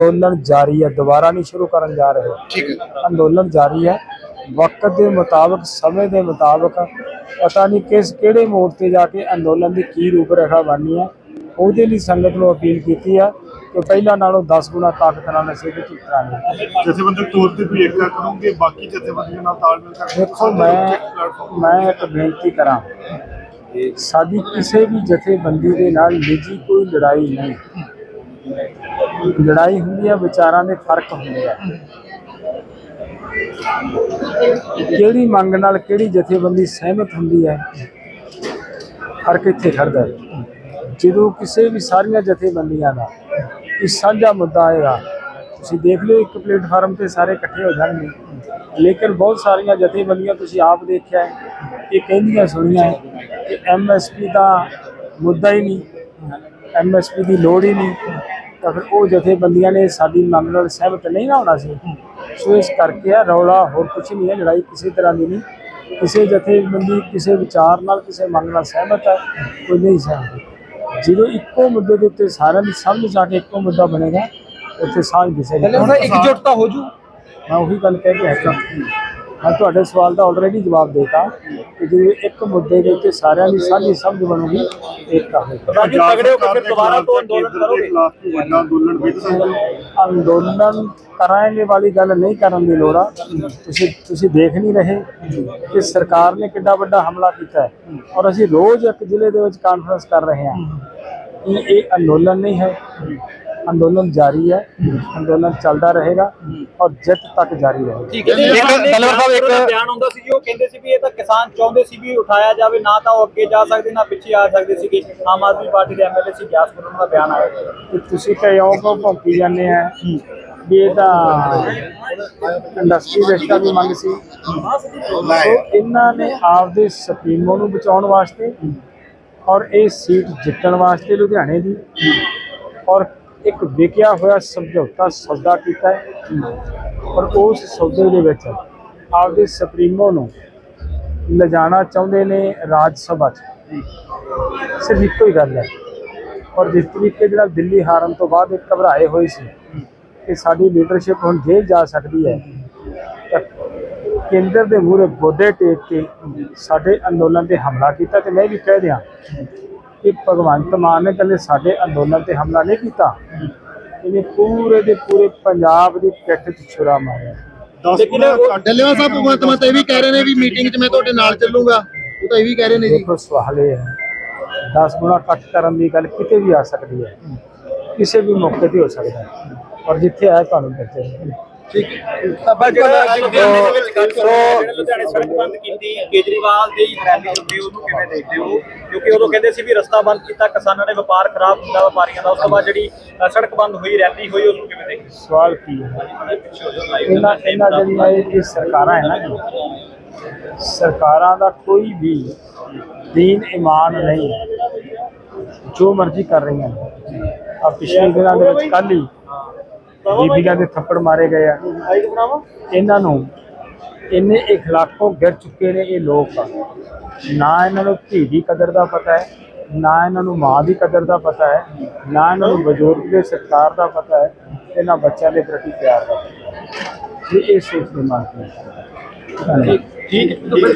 ਅੰਦੋਲਨ ਜਾਰੀ ਹੈ ਦੁਬਾਰਾ ਨਹੀਂ ਸ਼ੁਰੂ ਕਰਨ ਜਾ ਰਹੇ। ਠੀਕ ਹੈ। ਅੰਦੋਲਨ ਜਾਰੀ ਹੈ। ਵਕਤ ਦੇ ਮੁਤਾਬਕ ਸਮੇਂ ਦੇ ਮੁਤਾਬਕ ਪਤਾ ਨਹੀਂ ਕਿਸ ਕਿਹੜੇ ਮੋੜ ਤੇ ਜਾ ਕੇ ਅੰਦੋਲਨ ਦੀ ਕੀ ਰੂਪਰੇਖਾ ਬਣਨੀ ਹੈ। ਉਹਦੇ ਲਈ ਸੰਗਤ ਨੂੰ ਅਪੀਲ ਕੀਤੀ ਹੈ ਕਿ ਪਹਿਲਾਂ ਨਾਲੋਂ 10 ਗੁਣਾ ਤਾਕਤ ਨਾਲ ਅਸੀਂ ਇਹਦੇ ਚ ਕਰਾਂਗੇ ਜਥੇਬੰਦਕ ਤੌਰ ਤੇ ਵੀ ਏਕਤਾ ਕਰੋਗੇ ਬਾਕੀ ਜਥੇਬੰਦੀਆਂ ਨਾਲ ਤਾਲਮੇਲ ਕਰਕੇ ਦੇਖੋ ਮੈਂ ਮੈਂ ਇੱਕ ਬੇਨਤੀ ਕਰਾਂ ਸਾਡੀ ਕਿਸੇ ਵੀ ਜਥੇਬੰਦੀ ਦੇ ਨਾਲ ਨਿੱਜੀ ਕੋਈ ਲੜਾਈ ਨਹੀਂ। ਲੜਾਈ ਹੁੰਦੀ ਹੈ ਵਿਚਾਰਾਂ ਦੇ ਫ਼ਰਕ ਹੁੰਦੇ ਆ। ਕਿਹੜੀ ਮੰਗ ਨਾਲ ਕਿਹੜੀ ਜਥੇਬੰਦੀ ਸਹਿਮਤ ਹੁੰਦੀ ਹੈ ਫ਼ਰਕ ਇੱਥੇ ਖੜਦਾ ਜਦੋਂ ਕਿਸੇ ਵੀ ਸਾਰੀਆਂ ਜਥੇਬੰਦੀਆਂ ਦਾ ਇਹ ਸਾਂਝਾ ਮੁੱਦਾ ਆਏਗਾ, ਤੁਸੀਂ ਦੇਖ ਲਿਓ, ਇੱਕ ਪਲੇਟਫਾਰਮ ਤੇ ਸਾਰੇ ਇਕੱਠੇ ਹੋ ਜਾਣਗੇ। ਲੇਕਿਨ ਬਹੁਤ ਸਾਰੀਆਂ ਜਥੇਬੰਦੀਆਂ ਤੁਸੀਂ ਆਪ ਦੇਖਿਆ ਇਹ ਕਹਿੰਦੀਆਂ ਸੁਣੀਆਂ ਹੈ ਕਿ ਐਮਐਸਪੀ ਦਾ ਮੁੱਦਾ ਹੀ ਨਹੀਂ ਐਮਐਸਪੀ ਦੀ ਲੋੜ ਹੀ ਨਹੀਂ। ਤਾਂ ਫਿਰ ਉਹ ਜਥੇਬੰਦੀਆਂ ਨੇ ਸਾਡੀ ਮੰਗ ਨਾਲ ਸਹਿਮਤ ਨਹੀਂ ਨਾ ਹੋਣਾ ਸੀ। ਸੋ ਇਸ ਕਰਕੇ ਆ ਰੌਲਾ ਹੋਰ ਕੁਝ ਨਹੀਂ ਹੈ ਲੜਾਈ ਕਿਸੇ ਤਰ੍ਹਾਂ ਦੀ ਨਹੀਂ। ਕਿਸੇ ਜਥੇਬੰਦੀ ਕਿਸੇ ਵਿਚਾਰ ਨਾਲ ਕਿਸੇ ਮੰਗ ਨਾਲ ਸਹਿਮਤ ਹੈ ਕੋਈ ਨਹੀਂ ਸਹਿਮਤ। ਜਦੋਂ ਇੱਕੋ ਮੁੱਦੇ ਦੇ ਉੱਤੇ ਸਾਰਿਆਂ ਦੀ ਸਮਝ ਆ ਕੇ ਇੱਕੋ ਮੁੱਦਾ ਬਣੇਗਾ ਉੱਥੇ ਸਾਂਝ ਦਿਸੇ। ਹੁਣ ਇਕਜੁੱਟਤਾ ਹੋ ਜੂ। ਮੈਂ ਉਹੀ ਗੱਲ ਕਹਿ ਕੇ ਹਟਾ। ਮੈਂ ਤੁਹਾਡੇ ਸਵਾਲ ਦਾ ਆਲਰੇਡੀ ਜਵਾਬ ਦੇਤਾ ਕਿ ਜੇ ਇੱਕ ਮੁੱਦੇ ਦੇ ਉੱਤੇ ਸਾਰਿਆਂ ਦੀ ਸਾਂਝੀ ਸਮਝ ਬਣੂਗੀ ਏਕਤਾ ਹੋਏਗੀ ਬਾਕੀ ਤਗੜੇ ਹੋ ਕੇ ਫਿਰ ਦੁਬਾਰਾ ਤੋਂ ਅੰਦੋਲਨ ਕਰੋਗੇ? ਵੱਡਾ ਅੰਦੋਲਨ ਅੰਦੋਲਨ ਵਾਲੀ ਗੱਲ ਨਹੀਂ ਕਰਨ ਦੀ ਲੋੜ ਆ। ਤੁਸੀਂ ਤੁਸੀਂ ਦੇਖ ਨਹੀਂ ਰਹੇ ਕਿ ਸਰਕਾਰ ਨੇ ਕਿੰਨਾ ਵੱਡਾ ਹਮਲਾ ਕੀਤਾ ਹੈ। ਔਰ ਅਸੀਂ ਰੋਜ਼ ਇੱਕ ਜ਼ਿਲ੍ਹੇ ਦੇ ਵਿੱਚ ਕਾਨਫਰੰਸ ਕਰ ਰਹੇ ਹਾਂ ਕਿ ਇਹ ਅੰਦੋਲਨ ਨਹੀਂ ਹੈ। ਅੰਦੋਲਨ ਜਾਰੀ ਹੈ। ਅੰਦੋਲਨ ਚੱਲਦਾ ਰਹੇਗਾ ਔਰ ਜਿੱਤ ਤੱਕ ਜਾਰੀ ਰਹੇਗਾ। ਠੀਕ ਹੈ ਇੱਕ ਤਲਵਰ ਸਾਹਿਬ ਇੱਕ ਬਿਆਨ ਆਉਂਦਾ ਸੀ ਜੀ ਉਹ ਕਹਿੰਦੇ ਸੀ ਵੀ ਇਹ ਤਾਂ ਕਿਸਾਨ ਚਾਹੁੰਦੇ ਸੀ ਵੀ ਉਠਾਇਆ ਜਾਵੇ ਨਾ ਤਾਂ ਉਹ ਅੱਗੇ ਜਾ ਸਕਦੇ ਨਾ ਪਿੱਛੇ ਆ ਸਕਦੇ ਸੀ ਕਿ ਆਮ ਆਦਮੀ ਪਾਰਟੀ ਦੇ ਐਮਐਲਏ ਸੀ ਗਿਆਸਪੁਰ ਉਹਨਾਂ ਦਾ ਬਿਆਨ ਆਇਆ। ਕਿ ਤੁਸੀਂ ਕਿਉਂ ਕੋ ਭੌਂਕੀ ਜਾਂਦੇ ਆ ਵੀ ਇਹ ਤਾਂ ਇੰਡਸਟਰੀ ਰੇਸ਼ਾ ਦੀ ਮੰਗ ਸੀ। ਸੋ ਇਹਨਾਂ ਨੇ ਆਪਦੇ ਸੁਪਰੀਮੋ ਨੂੰ ਬਚਾਉਣ ਵਾਸਤੇ ਔਰ ਇਹ ਸੀਟ ਜਿੱਤਣ ਵਾਸਤੇ ਲੁਧਿਆਣੇ ਦੀ ਔਰ ਇੱਕ ਵਿਕਿਆ ਹੋਇਆ ਸਮਝੌਤਾ ਸੌਦਾ ਕੀਤਾ ਹੈ ਔਰ ਉਸ ਸੌਦੇ ਦੇ ਵਿੱਚ ਆਪਦੇ ਸੁਪਰੀਮੋ ਨੂੰ ਲਿਜਾਣਾ ਚਾਹੁੰਦੇ ਨੇ ਰਾਜ ਸਭਾ 'ਚ। ਸਿਰਫ ਇੱਕੋ ਹੀ ਗੱਲ ਹੈ। ਔਰ ਜਿਸ ਤਰੀਕੇ ਦੇ ਨਾਲ ਦਿੱਲੀ ਹਾਰਨ ਤੋਂ ਬਾਅਦ ਇਹ ਘਬਰਾਏ ਹੋਏ ਸੀ ਕਿ ਸਾਡੀ ਲੀਡਰਸ਼ਿਪ ਹੁਣ ਜੇਲ੍ਹ ਜਾ ਸਕਦੀ ਹੈ, ਤਾਂ ਕੇਂਦਰ ਦੇ ਮੂਹਰੇ ਬੋਦੇ ਟੇਕ ਕੇ ਸਾਡੇ ਅੰਦੋਲਨ ਤੇ ਹਮਲਾ ਕੀਤਾ ਤੇ ਮੈਂ ਵੀ ਕਹਿ ਦਿਆਂ ਕਿ ਭਗਵੰਤ ਮਾਨ ਨੇ ਕੱਲੇ ਸਾਡੇ ਅੰਦੋਲਨ ਤੇ ਹਮਲਾ ਨਹੀਂ ਕੀਤਾ। ਇਹਨੇ ਪੂਰੇ ਦੇ ਪੂਰੇ ਪੰਜਾਬ ਦੀ ਪਿੱਠ 'ਚ ਛੁਰਾ ਮਾਰਿਆ। 10 ਗੁਣਾ ਘੱਟ ਡੱਲੇਵਾ ਸਾਹਿਬ ਭਗਵੰਤ ਮਾਨ ਤਾਂ ਇਹ ਵੀ ਕਹਿ ਰਹੇ ਨੇ ਵੀ ਮੀਟਿੰਗ 'ਚ ਮੈਂ ਤੁਹਾਡੇ ਨਾਲ ਚੱਲੂਗਾ। ਉਹ ਤਾਂ ਇਹ ਵੀ ਕਹਿ ਰਹੇ ਨੇ ਜੀ। ਦੇਖੋ ਸਵਾਲ ਇਹ ਹੈ 10 ਗੁਣਾ ਕੱਟ ਕਰਨ ਦੀ ਗੱਲ ਕਿਤੇ ਵੀ ਆ ਸਕਦੀ ਹੈ। ਕਿਸੇ ਵੀ ਮੌਕੇ ਤੇ ਹੋ ਸਕਦਾ ਹੈ। ਔਰ ਜਿੱਥੇ ਆਇਆ ਤੁਹਾਨੂੰ ਦੱਸੇ ਠੀਕ ਪਰ ਜਿਹੜਾ ਲੁਧਿਆਣੇ ਸੜਕ ਬੰਦ ਕੀਤੀ ਕੇਜਰੀਵਾਲ ਦੀ ਰੈਲੀ ਹੁੰਦੀ ਉਹਨੂੰ ਕਿਵੇਂ ਦੇਖਦੇ ਹੋ? ਕਿਉਂਕਿ ਉਦੋਂ ਕਹਿੰਦੇ ਸੀ ਵੀ ਰਸਤਾ ਬੰਦ ਕੀਤਾ ਕਿਸਾਨਾਂ ਨੇ ਵਪਾਰ ਖਰਾਬ ਹੁੰਦਾ ਵਪਾਰੀਆਂ ਦਾ। ਉਸ ਤੋਂ ਬਾਅਦ ਜਿਹੜੀ ਸੜਕ ਬੰਦ ਹੋਈ ਰੈਲੀ ਹੋਈ ਉਹਨੂੰ ਕਿਵੇਂ ਦੇਖਦੇ ਹੋ? ਸਵਾਲ ਕੀ ਹੈ? ਇਹਨਾਂ ਇਹਨਾਂ ਜਿਹੜੀਆਂ ਇਹ ਇਹ ਸਰਕਾਰਾਂ ਹੈ ਨਾ ਜੀ ਸਰਕਾਰਾਂ ਦਾ ਕੋਈ ਵੀ ਦੀਨ ਇਮਾਨ ਨਹੀਂ ਜੋ ਮਰਜ਼ੀ ਕਰ ਰਹੀਆਂ ਆ ਪਿਛਲੇ ਦਿਨਾਂ ਦੇ ਵਿੱਚ ਕੱਲ੍ਹ ਹੀ ਬੀਬੀਆਂ ਦੇ ਥੱਪੜ ਮਾਰੇ ਗਏ ਆ। ਇਹਨਾਂ ਨੂੰ ਇੰਨੇ ਇਖਲਾਕੋਂ ਗਿਰ ਚੁੱਕੇ ਨੇ ਇਹ ਲੋਕ ਨਾ ਇਹਨਾਂ ਨੂੰ ਧੀ ਦੀ ਕਦਰ ਦਾ ਪਤਾ ਹੈ ਨਾ ਇਹਨਾਂ ਨੂੰ ਮਾਂ ਦੀ ਕਦਰ ਦਾ ਪਤਾ ਹੈ ਨਾ ਇਹਨਾਂ ਨੂੰ ਬਜ਼ੁਰਗ ਦੇ ਸਤਿਕਾਰ ਦਾ ਪਤਾ ਹੈ ਤੇ ਨਾ ਬੱਚਿਆਂ ਦੇ ਪ੍ਰਤੀ ਪਿਆਰ ਦਾ ਪਤਾ ਹੈ। ਇਹ ਇਹ ਸੋਚ ਦੇ ਮਾਰਕ ਨੇ ਠੀਕ ਹੈ